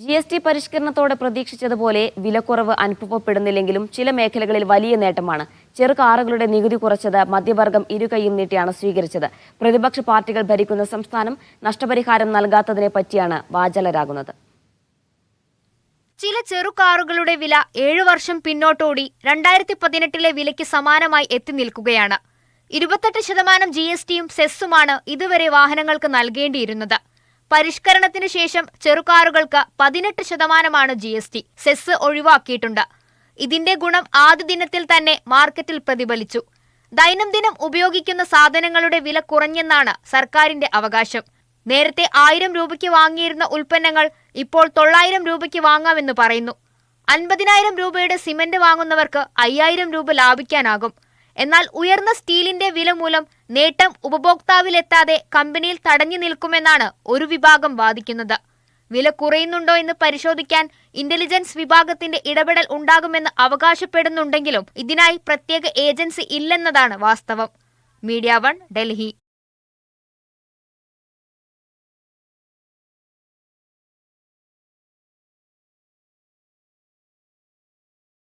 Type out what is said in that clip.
G S T പരിഷ്കരണത്തോടെ പ്രതീക്ഷിച്ചതുപോലെ വിലക്കുറവ് അനുഭവപ്പെടുന്നില്ലെങ്കിലും ചില മേഖലകളിൽ വലിയ നേട്ടമാണ്. ചെറു കാറുകളുടെ നികുതി കുറച്ചത് മധ്യവർഗം ഇരുകൈയും നീട്ടിയാണ് സ്വീകരിച്ചത്. പ്രതിപക്ഷ പാർട്ടികൾ ഭരിക്കുന്ന സംസ്ഥാനം നഷ്ടപരിഹാരം നൽകാത്തതിനെ പറ്റിയാണ് വാചലരാകുന്നത്. ചില ചെറു കാറുകളുടെ വില ഏഴു വർഷം പിന്നോട്ടോടി രണ്ടായിരത്തി പതിനെട്ടിലെ വിലയ്ക്ക് സമാനമായി എത്തി നിൽക്കുകയാണ്. ഇരുപത്തെട്ട് ശതമാനം ജി എസ് ടിയും സെസ്സുമാണ് ഇതുവരെ വാഹനങ്ങൾക്ക് നൽകേണ്ടിയിരുന്നത്. പരിഷ്കരണത്തിന് ശേഷം ചെറുകാറുകൾക്ക് പതിനെട്ട് ശതമാനമാണ് ജി എസ് ടി. സെസ് ഒഴിവാക്കിയിട്ടുണ്ട്. ഇതിന്റെ ഗുണം ആദ്യ ദിനത്തിൽ തന്നെ മാർക്കറ്റിൽ പ്രതിഫലിച്ചു. ദൈനംദിനം ഉപയോഗിക്കുന്ന സാധനങ്ങളുടെ വില കുറഞ്ഞെന്നാണ് സർക്കാരിന്റെ അവകാശം. നേരത്തെ ആയിരം രൂപയ്ക്ക് വാങ്ങിയിരുന്ന ഉൽപ്പന്നങ്ങൾ ഇപ്പോൾ തൊള്ളായിരം രൂപയ്ക്ക് വാങ്ങാമെന്ന് പറയുന്നു. അൻപതിനായിരം രൂപയുടെ സിമന്റ് വാങ്ങുന്നവർക്ക് അയ്യായിരം രൂപ ലാഭിക്കാനാകും. എന്നാൽ ഉയർന്ന സ്റ്റീലിന്റെ വില മൂലം നേട്ടം ഉപഭോക്താവിലെത്താതെ കമ്പനിയിൽ തടഞ്ഞു നിൽക്കുമെന്നാണ് ഒരു വിഭാഗം വാദിക്കുന്നത്. വില കുറയുന്നുണ്ടോ എന്ന് പരിശോധിക്കാൻ ഇന്റലിജൻസ് വിഭാഗത്തിന്റെ ഇടപെടൽ ഉണ്ടാകുമെന്ന് അവകാശപ്പെടുന്നുണ്ടെങ്കിലും ഇതിനായി പ്രത്യേക ഏജൻസി ഇല്ലെന്നതാണ് വാസ്തവം. Media One Delhi.